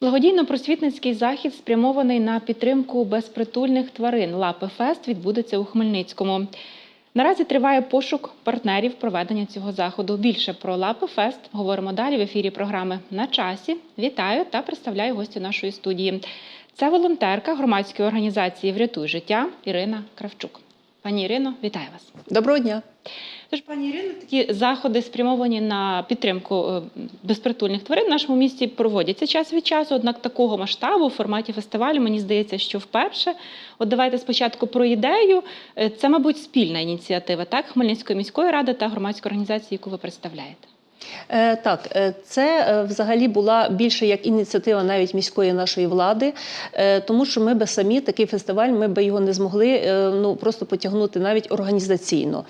Благодійно-просвітницький захід, спрямований на підтримку безпритульних тварин. Лапи Фест відбудеться у Хмельницькому. Наразі триває пошук партнерів проведення цього заходу. Більше про Лапи Фест говоримо далі в ефірі програми на часі. Вітаю та представляю гостю нашої студії. Це волонтерка громадської організації Врятуй життя Ірина Кравчук. Пані Ірино, вітаю вас. Доброго дня. Тож, пані Ірино, такі заходи спрямовані на підтримку е, безпритульних тварин в нашому місті проводяться час від часу. Однак такого масштабу в форматі фестивалю мені здається, що вперше. От давайте спочатку про ідею. Е, Це, мабуть, спільна ініціатива, так Хмельницької міської ради та громадської організації, яку ви представляєте. Е, так, е, це е, взагалі була більше як ініціатива навіть міської нашої влади, тому що ми би самі такий фестиваль, ми би його не змогли ну просто потягнути навіть організаційно.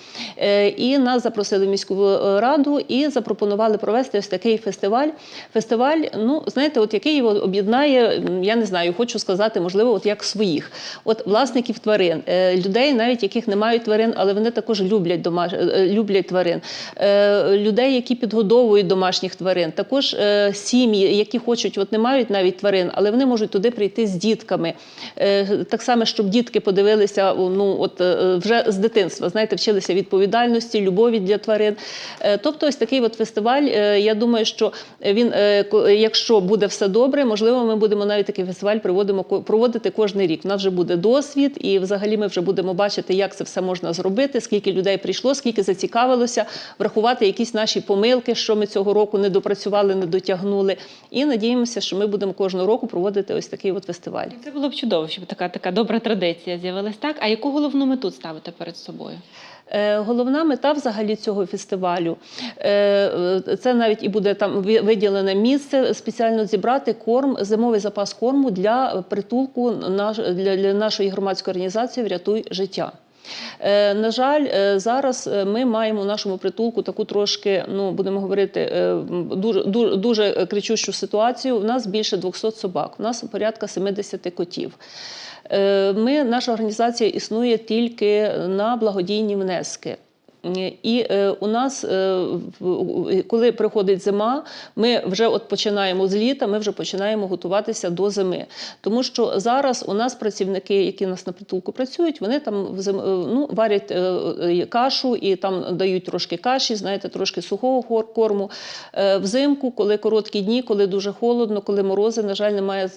І нас запросили в міську раду і запропонували провести ось такий фестиваль. Фестиваль, ну знаєте, от який його об'єднає, я не знаю, хочу сказати, можливо, от як своїх, от власників тварин, людей, навіть яких не мають тварин, але вони також люблять домаш... е, люблять тварин, людей, які підгодовують домашніх тварин, також е, сім'ї, які хочуть, от не мають навіть тварин, але вони можуть туди прийти з дітками. Е, Так само, щоб дітки подивилися, ну от е, вже з дитинства, знаєте, вчилися відповідальності, любові для тварин. Е, Тобто, ось такий от фестиваль. е, Я думаю, що він, е, якщо буде все добре, можливо, ми будемо навіть такий фестиваль проводимо проводити кожен рік. У нас вже буде досвід, і взагалі ми вже будемо бачити, як це все можна зробити, скільки людей прийшло, скільки зацікавилося, врахувати якісь наші помилки, що ми цього року не допрацювали, не дотягнули. І надіємося, що ми будемо кожного року проводити ось такий от фестиваль. Це було б чудово, щоб така така добра традиція з'явилась. Так, а яку головну мету ставите перед собою? Е, Головна мета взагалі цього фестивалю е, е, це навіть і буде там виділене місце спеціально зібрати корм, зимовий запас корму для притулку для нашої громадської організації Врятуй життя. Е, На жаль, е, зараз е, ми маємо в нашому притулку таку трошки, ну будемо говорити, дуже, дуже, дуже кричущу ситуацію. У нас більше 200 собак, у нас порядка 70 котів. Ми, наша організація існує тільки на благодійні внески. Е, І е, у нас, е, коли приходить зима, ми вже от починаємо з літа, ми вже починаємо готуватися до зими. Тому що зараз у нас працівники, які у нас на притулку працюють, вони там ну, варять кашу і там дають трошки каші, знаєте, трошки сухого корму. Взимку, коли короткі дні, коли дуже холодно, коли морози, на жаль, немає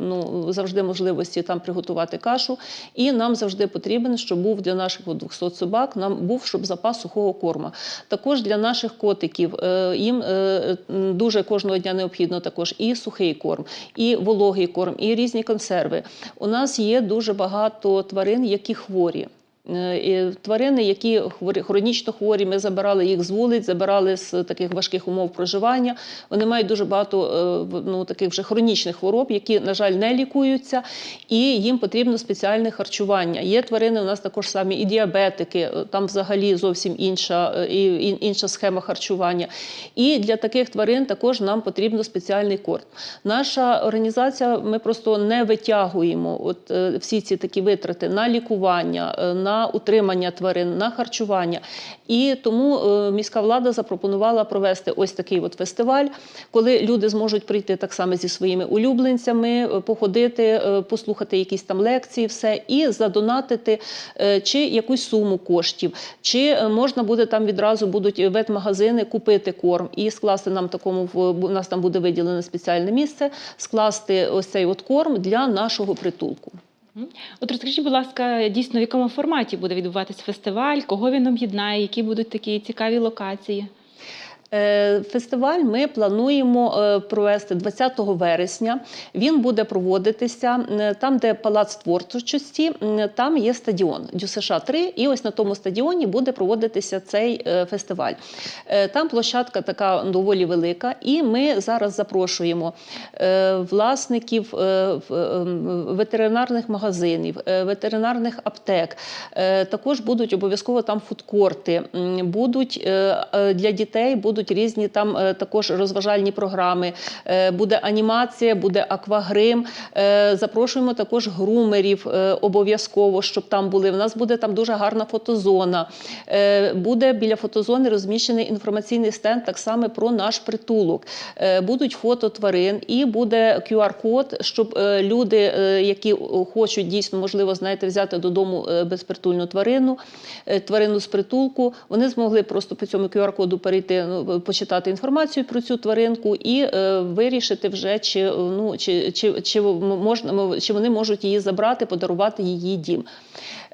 ну, завжди можливості там приготувати кашу. І нам завжди потрібен, щоб був для наших 200 собак, нам був щоб запас сухого корма. Також для наших котиків е, їм е, дуже кожного дня необхідно також і сухий корм, і вологий корм, і різні консерви. У нас є дуже багато тварин, які хворі. Е, Тварини, які хронічно хворі, ми забирали їх з вулиць, забирали з таких важких умов проживання. Вони мають дуже багато е, ну, таких вже хронічних хвороб, які, на жаль, не лікуються, і їм потрібно спеціальне харчування. Є тварини у нас також самі і діабетики, е, там взагалі зовсім інша, і, інша схема харчування. І для таких тварин також нам потрібно спеціальний корм. Наша організація, ми просто не витягуємо от, всі ці такі витрати на лікування, е, утримання тварин, на харчування. І тому е, міська влада запропонувала провести ось такий от фестиваль, коли люди зможуть прийти так само зі своїми улюбленцями, е, походити, е, послухати якісь там лекції, все, і задонатити чи якусь суму коштів, чи можна буде там відразу будуть ветмагазини купити корм і скласти нам такому у нас там буде виділене спеціальне місце, скласти ось цей от корм для нашого притулку. От розкажіть, будь ласка, дійсно в якому форматі буде відбуватись фестиваль, кого він об'єднає, які будуть такі цікаві локації? Е, Фестиваль ми плануємо е, провести 20 вересня. Він буде проводитися там, де палац творчості, там є стадіон ДЮСШ 3 і ось на тому стадіоні буде проводитися цей е, фестиваль. Там площадка така доволі велика, і ми зараз запрошуємо власників ветеринарних магазинів, ветеринарних аптек. Також будуть обов'язково там фудкорти, будуть для дітей будуть будуть різні там е, також розважальні програми, е, буде анімація, буде аквагрим. Е, Запрошуємо також грумерів обов'язково, щоб там були. У нас буде там дуже гарна фотозона. Буде біля фотозони розміщений інформаційний стенд так само про наш притулок. Будуть фото тварин і буде QR-код, щоб люди, які хочуть дійсно, можливо, знаєте, взяти додому безпритульну тварину, тварину з притулку, вони змогли просто по цьому QR-коду перейти, ну, почитати інформацію про цю тваринку і е, вирішити вже, чи, е, ну, чи, чи, чи, можна, чи вони можуть її забрати, подарувати її дім.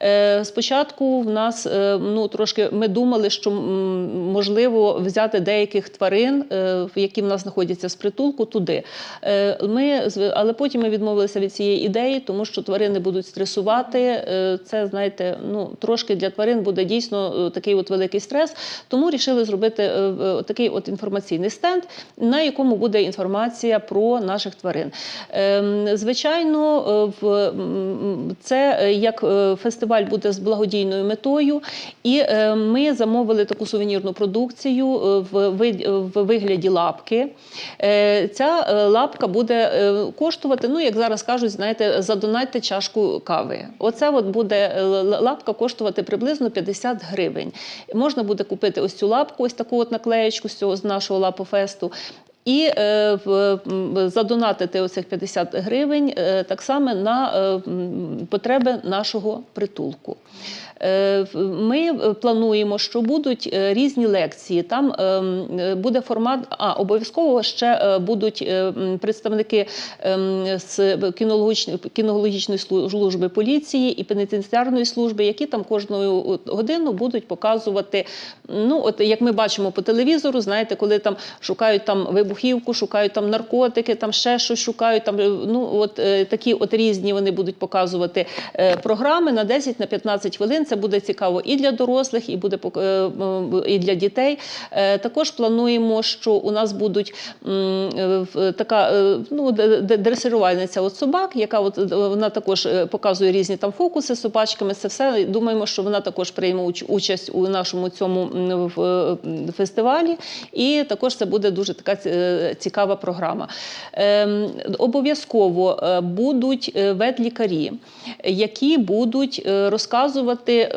Е, Спочатку в нас ну, трошки ми думали, що можливо взяти деяких тварин, які в нас знаходяться з притулку, туди. Ми, але потім ми відмовилися від цієї ідеї, тому що тварини будуть стресувати. Це, знаєте, ну, трошки для тварин буде дійсно такий от великий стрес. Тому рішили зробити такий от інформаційний стенд, на якому буде інформація про наших тварин. Ем, Звичайно, е, це е, як е, фестиваль буде з благодійною метою, і ми замовили таку сувенірну продукцію в вигляді лапки. Ця лапка буде коштувати, ну як зараз кажуть, знаєте, задонайте чашку кави. Оце от буде лапка коштувати приблизно 50 гривень. Можна буде купити ось цю лапку, ось таку от наклеєчку з цього з нашого лапофесту. І е, задонатити оцих 50 гривень е, так само на е, потреби нашого притулку. Ми плануємо, що будуть різні лекції. Там буде формат, а обов'язково ще будуть представники з кінологічної служби поліції і пенітенціарної служби, які там кожну годину будуть показувати. Ну, от як ми бачимо по телевізору, знаєте, коли там шукають там вибухівку, шукають там наркотики, там ще щось шукають. Там е, ну от е, такі от різні вони будуть показувати е, програми на 10 на 15 хвилин. Це буде цікаво і для дорослих, і буде і для дітей. Також плануємо, що у нас будуть така ну, дресирувальниця от собак, яка от вона також показує різні там фокуси з собачками. Це все думаємо, що вона також прийме уч- участь у нашому цьому фестивалі. І також це буде дуже така цікава програма. Ем, Обов'язково е, будуть е, ветлікарі, які будуть е, розказувати.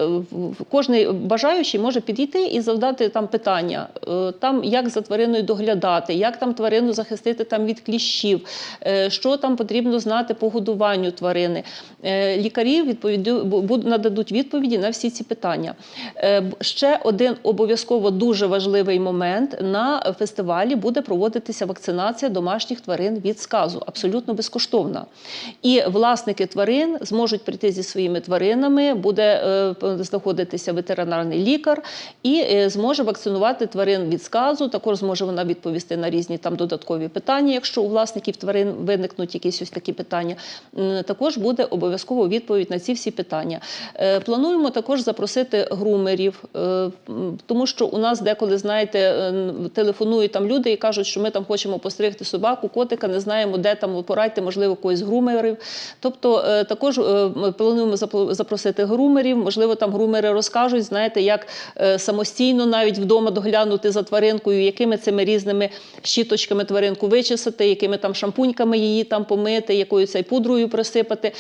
Кожний бажаючий може підійти і завдати там питання, там як за твариною доглядати, як там тварину захистити там від кліщів, що там потрібно знати по годуванню тварини. Лікарі нададуть відповіді на всі ці питання. Ще один обов'язково дуже важливий момент на фестивалі буде проводитися вакцинація домашніх тварин від сказу, абсолютно безкоштовна. І власники тварин зможуть прийти зі своїми тваринами, буде е, знаходитися ветеринарний лікар і е, зможе вакцинувати тварин від сказу. Також зможе вона відповісти на різні там додаткові питання, якщо у власників тварин виникнуть якісь ось такі питання. Також буде обов'язково відповідь на ці всі питання. Е, Плануємо також запросити грумерів, тому що у нас деколи, знаєте, телефонують там люди і кажуть, що ми там хочемо постригти собаку, котика, не знаємо, де там порадьте, можливо, когось грумерів. Тобто е, також е, ми плануємо запросити грумерів, можливо, там грумери розкажуть, знаєте, як е, самостійно навіть вдома доглянути за тваринкою, якими цими різними щіточками тваринку вичесати, якими там шампуньками її там помити, якою цей пудрою присипати.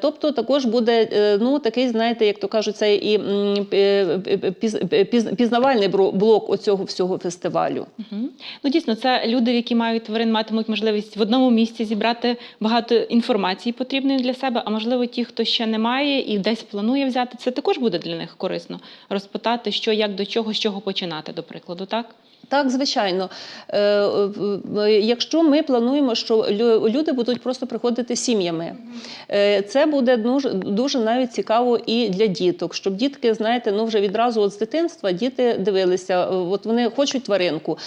Тобто також буде ну, такий, знаєте, як то кажуть, це і пізнавальний блок оцього всього фестивалю. Мгм. Ну дійсно, це люди, які мають тварин, матимуть можливість в одному місці зібрати багато інформації потрібної для себе. А можливо, ті, хто ще не має і десь планує взяти, це також буде для них корисно розпитати, що як до чого, з чого починати, до прикладу, так? Так, звичайно. Е, Якщо ми плануємо, що люди будуть просто приходити сім'ями, е, це буде дуже, дуже навіть цікаво і для діток, щоб дітки, знаєте, ну вже відразу от з дитинства діти дивилися, е, от вони хочуть тваринку.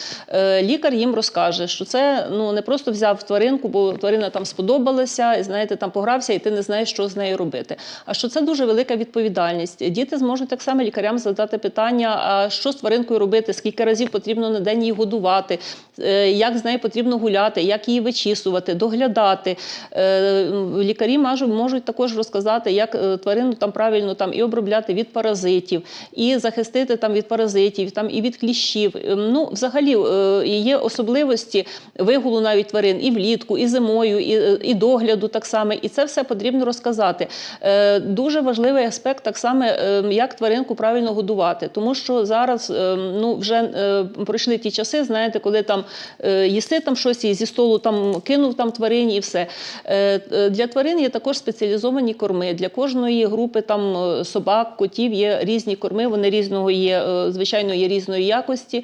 Лікар їм розкаже, що це ну не просто взяв тваринку, бо тварина там сподобалася, і знаєте, там погрався, і ти не знаєш, що з нею робити. А що це дуже велика відповідальність. Діти зможуть так само лікарям задати питання: а що з тваринкою робити, скільки разів потрібно потрібно на день її годувати, е, як з нею потрібно гуляти, як її вичісувати, доглядати. Е, Лікарі можуть, також розказати, як е, тварину там правильно там і обробляти від паразитів, і захистити там від паразитів, там і від кліщів. Ну, взагалі є особливості вигулу навіть тварин і влітку, і зимою, і, і догляду так само. І це все потрібно розказати. Дуже важливий аспект, так само, як тваринку правильно годувати, тому що зараз ну, вже пройшли ті часи, знаєте, коли там е, їсти там щось і зі столу там кинув там тварині і все. Е, е, Для тварин є також спеціалізовані корми. Для кожної групи там собак, котів є різні корми, вони різного є, звичайно, є різної якості.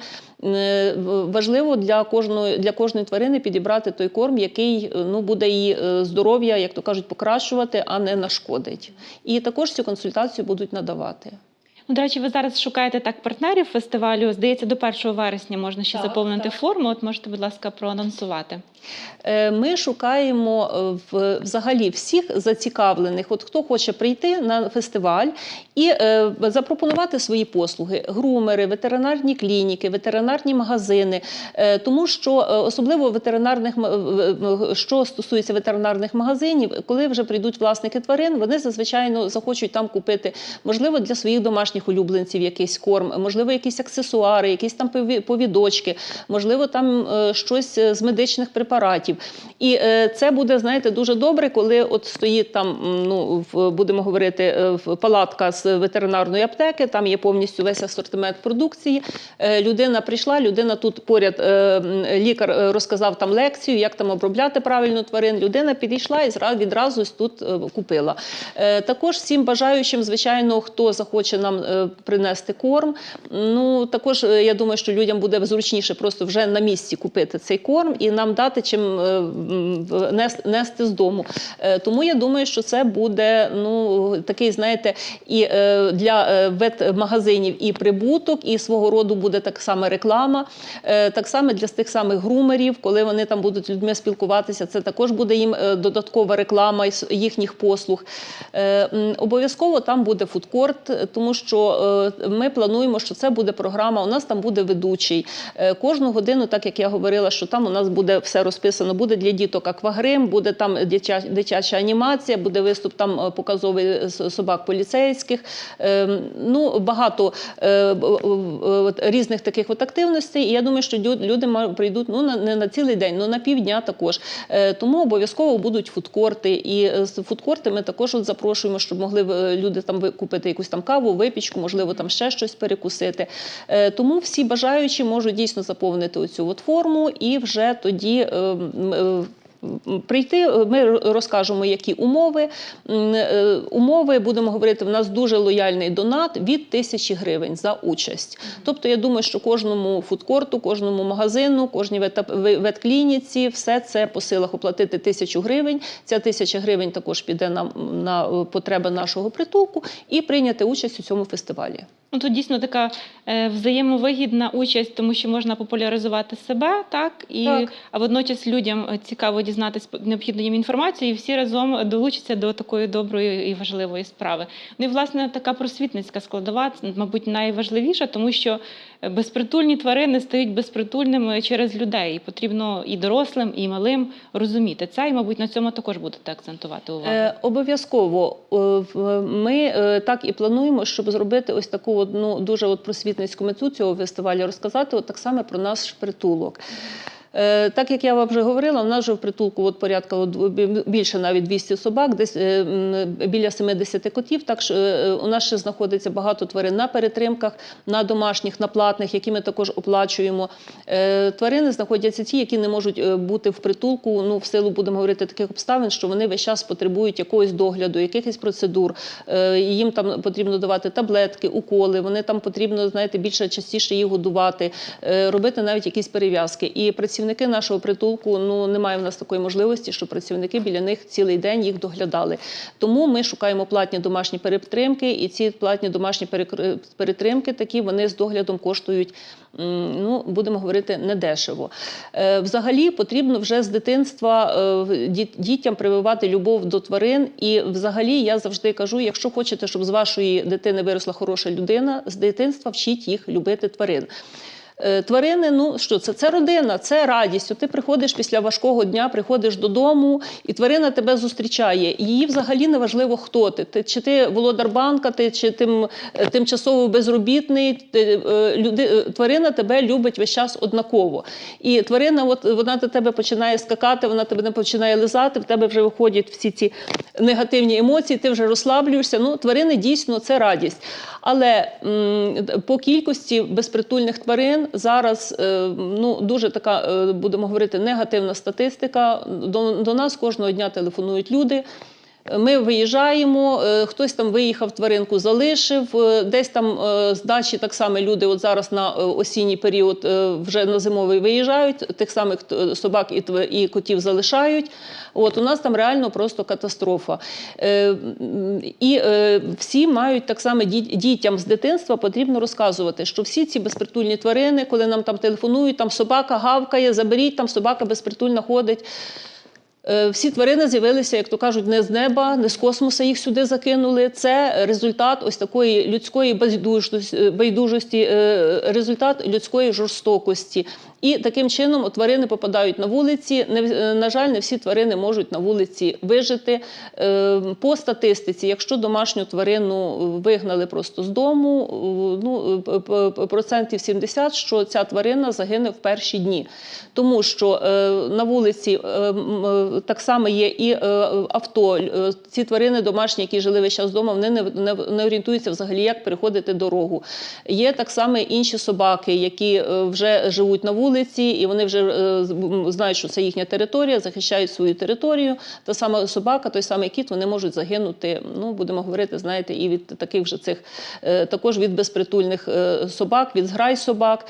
Важливо для кожної для кожної тварини підібрати той корм, який ну буде її здоров'я, як то кажуть, покращувати, а не нашкодить. І також цю консультацію будуть надавати. Ну, до речі, ви зараз шукаєте так партнерів фестивалю. Здається, до 1 вересня можна ще Так, заповнити так. форму. От можете, будь ласка, проанонсувати. Е, Ми шукаємо е, взагалі всіх зацікавлених, от хто хоче прийти на фестиваль і е, запропонувати свої послуги: грумери, ветеринарні клініки, ветеринарні магазини. Тому що особливо ветеринарних що стосується ветеринарних магазинів, коли вже прийдуть власники тварин, вони зазвичай ну, захочуть там купити, можливо, для своїх домашніх улюбленців якийсь корм, можливо, якісь аксесуари, якісь там пові- повідочки, можливо, там е, щось з медичних препаратів. І е, це буде, знаєте, дуже добре, коли от стоїть там, ну будемо говорити, е, палатка з ветеринарної аптеки. Там є повністю весь асортимент продукції. Е, Людина прийшла, людина тут поряд е, лікар е, розказав там лекцію, як там обробляти правильно тварин. Людина підійшла і відразу тут е, купила. Е, Також всім бажаючим, звичайно, хто захоче нам е, принести корм. Ну також е, я думаю, що людям буде зручніше просто вже на місці купити цей корм і нам дати чим е, нести з дому. Е, Тому я думаю, що це буде ну такий, знаєте, і е, для е, ветмагазинів і прибуток, і свого роду буде так само реклама. Е, Так само для тих самих грумерів, коли вони там будуть людьми спілкуватися, це також буде їм е, додаткова реклама їхніх послуг. Е, Обов'язково там буде фудкорт, е, тому що е, ми плануємо, що це буде програма. У нас там буде ведучий. Е, Кожну годину, так як я говорила, що там у нас буде все розписано. Буде для діток аквагрим, буде там дитя- дитяча анімація, буде виступ там е, показовий собак поліцейських. Е, Ну багато різних таких от активностей. І я думаю, що люди прийдуть ну не на цілий день, ну на півдня також. Тому обов'язково будуть фудкорти. І з фудкорти ми також от запрошуємо, щоб могли люди там купити якусь там каву, випічку, можливо, там ще щось перекусити. Е, Тому всі бажаючі можуть дійсно заповнити оцю от форму і вже тоді. Прийти, ми розкажемо, які умови. Е, Умови будемо говорити. В нас дуже лояльний донат від тисячі гривень за участь. Тобто, я думаю, що кожному фудкорту, кожному магазину, кожній ветклініці, все це по силах оплатити тисячу гривень. Ця тисяча гривень також піде на, на потреби нашого притулку і прийняти участь у цьому фестивалі. Ну тут дійсно така е, взаємовигідна участь, тому що можна популяризувати себе, так і Так. а водночас людям е, цікаво дізнатись необхідну їм інформацію, і всі разом долучаться до такої доброї і важливої справи. Ну і власне така просвітницька складова, мабуть, найважливіша, тому що е, безпритульні тварини стають безпритульними через людей. І потрібно і дорослим, і малим розуміти це. І, мабуть, на цьому також будете акцентувати увагу. Е, обов'язково ми е, так і плануємо, щоб зробити ось таку одну дуже от просвітницьку мету цього фестивалю, розказати от так само про наш притулок. Е, Так як я вам вже говорила, у нас вже в притулку от порядка більше навіть 200 собак, десь е, біля 70 котів. Так що е, у нас ще знаходиться багато тварин на перетримках, на домашніх, на платних, які ми також оплачуємо. Тварини знаходяться ті, які не можуть бути в притулку. Ну, в силу будемо говорити таких обставин, що вони весь час потребують якогось догляду, якихось процедур. Їм там потрібно давати таблетки, уколи. Вони там потрібно, знаєте, більше частіше їх годувати, робити навіть якісь перев'язки. І працівники нашого притулку ну немає в нас такої можливості, щоб працівники біля них цілий день їх доглядали. Тому ми шукаємо платні домашні перетримки, і ці платні домашні перетримки такі вони з доглядом коштують. Ну, будемо говорити, недешево. Е, Взагалі потрібно вже з дитинства е, дітям прививати любов до тварин. І взагалі я завжди кажу: якщо хочете, щоб з вашої дитини виросла хороша людина, з дитинства вчіть їх любити тварин. Е, Тварини, ну що це? Це родина, це радість. Ти приходиш після важкого дня, приходиш додому, і тварина тебе зустрічає. Їй взагалі не важливо, хто ти. ти чи ти володар банка, ти чи тим, е, тимчасово безробітний. Ти, е, люди, тварина тебе любить весь час однаково. І тварина, от вона до тебе починає скакати, вона тебе не починає лизати, в тебе вже виходять всі ці негативні емоції, ти вже розслаблюєшся. Ну, тварини дійсно це радість. Але м, по кількості безпритульних тварин зараз е, ну, дуже така, е, будемо говорити, негативна статистика. До, до нас кожного дня телефонують люди. Ми виїжджаємо, е, хтось там виїхав, тваринку залишив. е, Десь там е, з дачі так само люди от зараз на осінній період вже на зимовий виїжджають, тих самих собак і котів залишають. От у нас там реально просто катастрофа. І всі мають так само дітям з дитинства потрібно розказувати, що всі ці безпритульні тварини, коли нам там телефонують, там собака гавкає, заберіть, там собака безпритульна ходить. Е, Всі тварини з'явилися, як то кажуть, не з неба, не з космоса їх сюди закинули. Це результат ось такої людської байдужості, байдужості е, результат людської жорстокості. І таким чином тварини попадають на вулиці. Е, на жаль, не всі тварини можуть на вулиці вижити. Е, По статистиці, якщо домашню тварину вигнали просто з дому, е, ну, процентів 70, що ця тварина загине в перші дні. Тому що е, на вулиці е, е, так само є і е, авто. Е, Ці тварини домашні, які жили весь час вдома, вони не, не, не орієнтуються взагалі, як переходити дорогу. Є так само інші собаки, які е, вже живуть на вулиці, і вони вже знають, що це їхня територія, захищають свою територію. Та сама собака, той самий кіт, вони можуть загинути. Ну, будемо говорити, знаєте, і від таких же цих також від безпритульних собак, від зграй собак.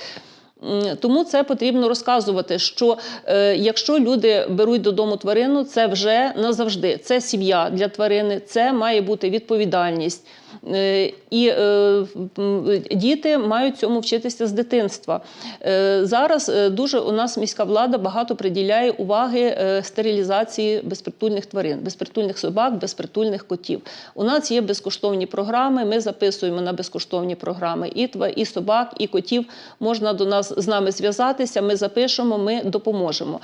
Тому це потрібно розказувати, що е, якщо люди беруть додому тварину, це вже назавжди. Це сім'я для тварини, це має бути відповідальність. Е, І е, діти мають цьому вчитися з дитинства. Е, Зараз дуже у нас міська влада багато приділяє уваги стерилізації безпритульних тварин, безпритульних собак, безпритульних котів. У нас є безкоштовні програми. Ми записуємо на безкоштовні програми і тва- і собак, і котів. Можна до нас з нами зв'язатися. Ми запишемо, ми допоможемо.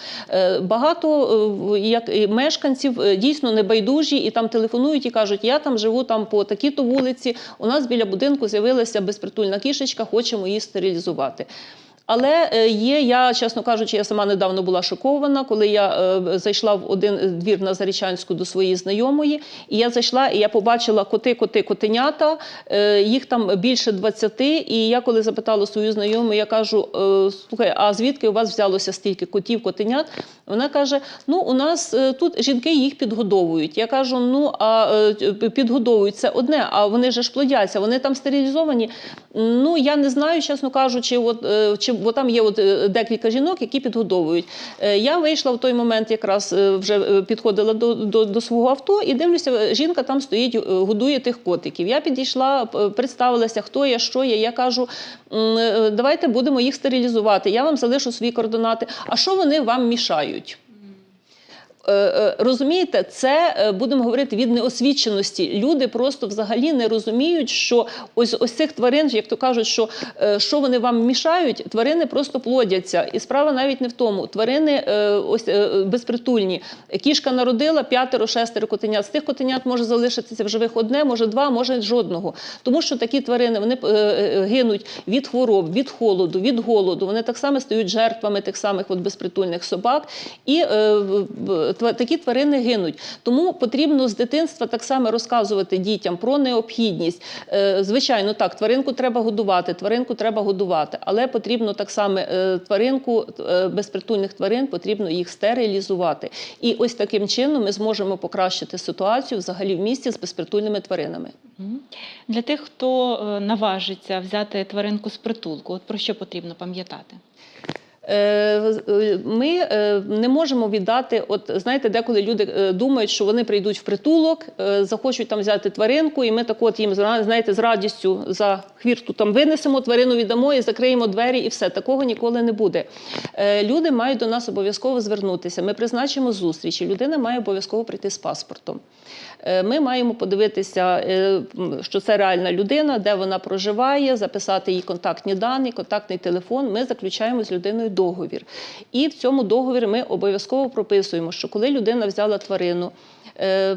Багато як мешканців дійсно небайдужі і там телефонують і кажуть: я там живу там по такій-то вулиці. У нас біля будинку з'явилася безпритульна кішечка, хочемо її стерилізувати. Але е, є, я, чесно кажучи, я сама недавно була шокована, коли я е, зайшла в один двір на Зарічанську до своєї знайомої, і я зайшла і я побачила коти, коти, котенята, е, їх там більше 20, і я коли запитала свою знайому, я кажу: е, слухай, а звідки у вас взялося стільки котів, котенят? Вона каже: ну, у нас е, тут жінки їх підгодовують. Я кажу: ну, а е, підгодовують це одне, а вони же ж плодяться, вони там стерилізовані. Ну, я не знаю, чесно кажучи, от, е, бо там є от е, декілька жінок, які підгодовують. Е, Я вийшла в той момент, якраз е, вже підходила до, до, до свого авто, і дивлюся, жінка там стоїть, годує тих котиків. Я підійшла, представилася, хто я, що я. Я кажу, давайте будемо їх стерилізувати. Я вам залишу свої координати. А що вони вам мішають? Е, е, Розумієте, це е, будемо говорити від неосвіченості. Люди просто взагалі не розуміють, що ось ось цих тварин, як то кажуть, що що вони вам мішають, тварини просто плодяться. І справа навіть не в тому. Тварини ось безпритульні. Кішка народила п'ятеро, шестеро котенят. З тих котенят може залишитися в живих одне, може два, може жодного. Тому що такі тварини вони гинуть від хвороб, від холоду, від голоду. Вони так само стають жертвами тих самих от безпритульних собак. І такі тварини гинуть. Тому потрібно з дитинства так само розказувати дітям про необхідність. Е, Звичайно, так, тваринку треба годувати, тваринку треба годувати, але потрібно так само е, тваринку, е, безпритульних тварин, потрібно їх стерилізувати. І ось таким чином ми зможемо покращити ситуацію взагалі в місті з безпритульними тваринами. Для тих, хто наважиться взяти тваринку з притулку, от про що потрібно пам'ятати? Е, Ми е, не можемо віддати. От знаєте, деколи люди е, думають, що вони прийдуть в притулок, захочуть там взяти тваринку, і ми так от їм знаєте, з радістю за хвіртку там винесемо, тварину віддамо і закриємо двері, і все. Такого ніколи не буде. Люди мають до нас обов'язково звернутися. Ми призначимо зустрічі. Людина має обов'язково прийти з паспортом. Е, Ми маємо подивитися, е, що це реальна людина, де вона проживає, записати її контактні дані, контактний телефон. Ми заключаємо з людиною договір. І в цьому договорі ми обов'язково прописуємо, що коли людина взяла тварину. Е,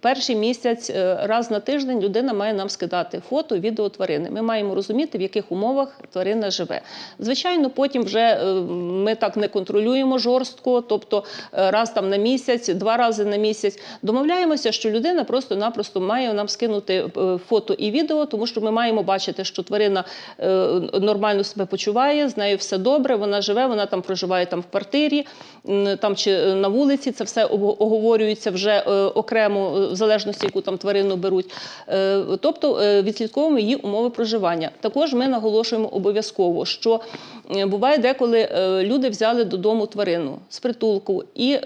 Перший місяць е, раз на тиждень людина має нам скидати фото, відео тварини. Ми маємо розуміти, в яких умовах тварина живе. Звичайно, потім вже е, ми так не контролюємо жорстко, тобто раз там на місяць, два рази на місяць. Домовляємося, що людина просто-напросто має нам скинути фото і відео, тому що ми маємо бачити, що тварина нормально себе почуває, з нею все добре, вона живе, вона там проживає там в квартирі, там чи на вулиці. Це все ого- оговорюється вже е, окремо, е, в залежності, яку там тварину беруть. Е, Тобто відслідковуємо її умови проживання. Також ми наголошуємо обов'язково, що буває деколи люди взяли додому тварину з притулку і.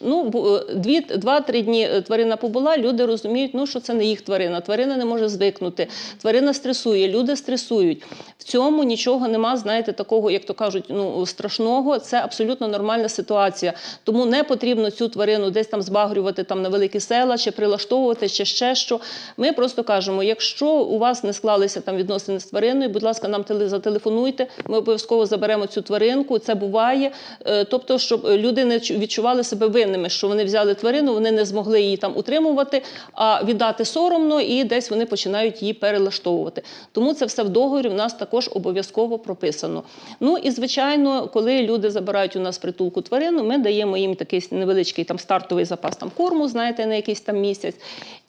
Ну, бу- е, дві, два-три дні е, тварина побула, люди розуміють, ну, що це не їх тварина. Тварина не може звикнути, тварина стресує, люди стресують. В цьому нічого нема, знаєте, такого, як то кажуть, ну, страшного. Це абсолютно нормальна ситуація. Тому не потрібно цю тварину десь там збагрювати там, на великі села, чи прилаштовувати, чи ще що. Ми просто кажемо, якщо у вас не склалися там відносини з твариною, будь ласка, нам теле- зателефонуйте, ми обов'язково заберемо цю тваринку. Це буває. Е, Тобто, щоб люди не чу- відчували себе винними, що вони взяли тварину, вони не змогли її там утримувати, а віддати соромно, і десь вони починають її перелаштовувати. Тому це все в договорі в нас також обов'язково прописано. Ну і звичайно, коли люди забирають у нас притулку тварину, ми даємо їм такий невеличкий там стартовий запас там корму, знаєте, на якийсь там місяць.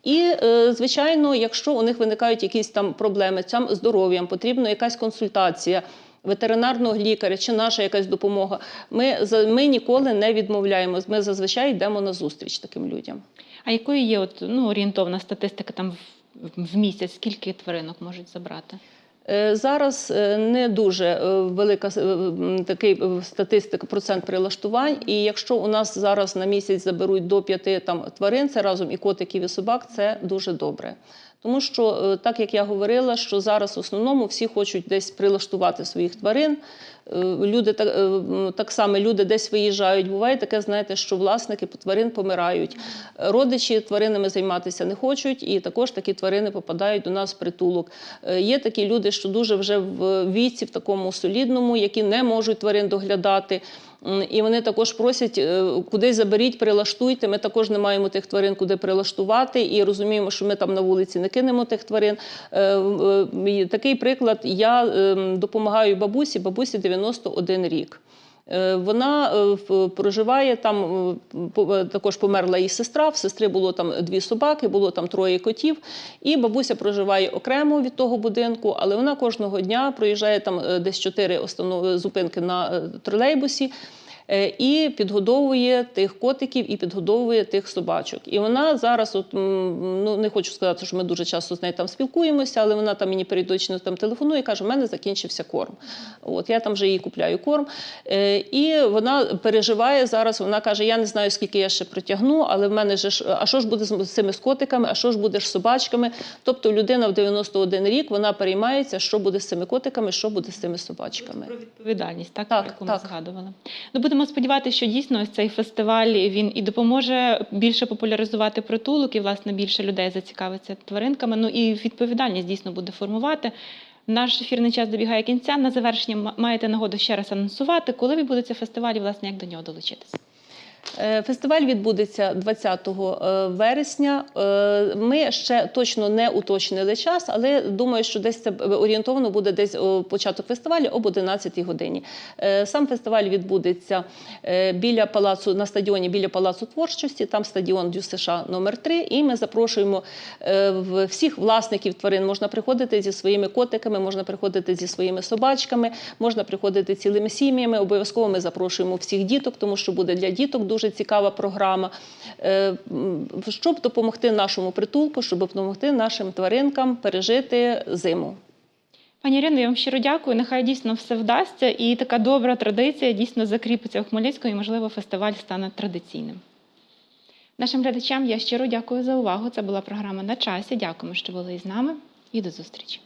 І, е, звичайно, якщо у них виникають якісь там проблеми там здоров'ям, потрібна якась консультація. Ветеринарного лікаря чи наша якась допомога. Ми ми ніколи не відмовляємо. Ми зазвичай йдемо на зустріч таким людям. А якою є от, ну, орієнтовна статистика там в, місяць? Скільки тваринок можуть забрати? Е, Зараз е, не дуже е, велика такий статистика процент прилаштувань. І якщо у нас зараз на місяць заберуть до п'яти там тварин, це разом і котиків, і собак, це дуже добре. Тому що, е, так як я говорила, що зараз в основному всі хочуть десь прилаштувати своїх тварин. Е, Люди так, е, так само люди десь виїжджають. Буває таке, знаєте, що власники тварин помирають. Родичі тваринами займатися не хочуть, і також такі тварини попадають до нас в притулок. Є такі люди, що дуже вже в віці, в такому солідному, які не можуть тварин доглядати. І вони також просять е, кудись заберіть, прилаштуйте. Ми також не маємо тих тварин, куди прилаштувати, і розуміємо, що ми там на вулиці не кинемо тих тварин. Е, е, Такий приклад: я ем, допомагаю бабусі, бабусі 91 рік. Е, Вона е, проживає там, е, також померла її сестра. В сестри було там дві собаки, було там троє котів. І бабуся проживає окремо від того будинку, але вона кожного дня проїжджає там десь чотири зупинки на тролейбусі. Е, І підгодовує тих котиків і підгодовує тих собачок. І вона зараз, от ну не хочу сказати, що ми дуже часто з нею там спілкуємося, але вона там мені періодично там телефонує і каже: у мене закінчився корм. От я там вже їй купляю корм. Е, І вона переживає зараз. Вона каже: Я не знаю, скільки я ще протягну, але в мене ж, а що ж буде з цими котиками, а що ж буде з собачками? Тобто людина в 91 рік вона переймається, що буде з цими котиками, що буде з цими собачками. Про відповідальність, так, Так, яку так. ми згадували. Ну, будемо сподіватися, що дійсно цей фестиваль він і допоможе більше популяризувати притулок, і власне більше людей зацікавиться тваринками. Ну і відповідальність дійсно буде формувати. Наш ефірний час добігає кінця. На завершення ма- маєте нагоду ще раз анонсувати, коли відбудеться фестиваль і власне як до нього долучитися. Е, Фестиваль відбудеться 20 е, вересня. Е, Ми ще точно не уточнили час, але думаю, що десь це орієнтовано буде десь початок фестивалю об 11 годині. Сам фестиваль відбудеться біля палацу на стадіоні біля палацу творчості. Там стадіон Дю США номер 3 І ми запрошуємо всіх власників тварин. Можна приходити зі своїми котиками, можна приходити зі своїми собачками, можна приходити цілими сім'ями. Обов'язково ми запрошуємо всіх діток, тому що буде для діток дуже цікава програма, Е, щоб допомогти нашому притулку, щоб допомогти нашим тваринкам пережити зиму. Пані Ірино, я вам щиро дякую. Нехай дійсно все вдасться, і така добра традиція дійсно закріпиться у Хмельницькому, і можливо фестиваль стане традиційним. Нашим глядачам я щиро дякую за увагу. Це була програма на часі. Дякуємо, що були із нами, і до зустрічі.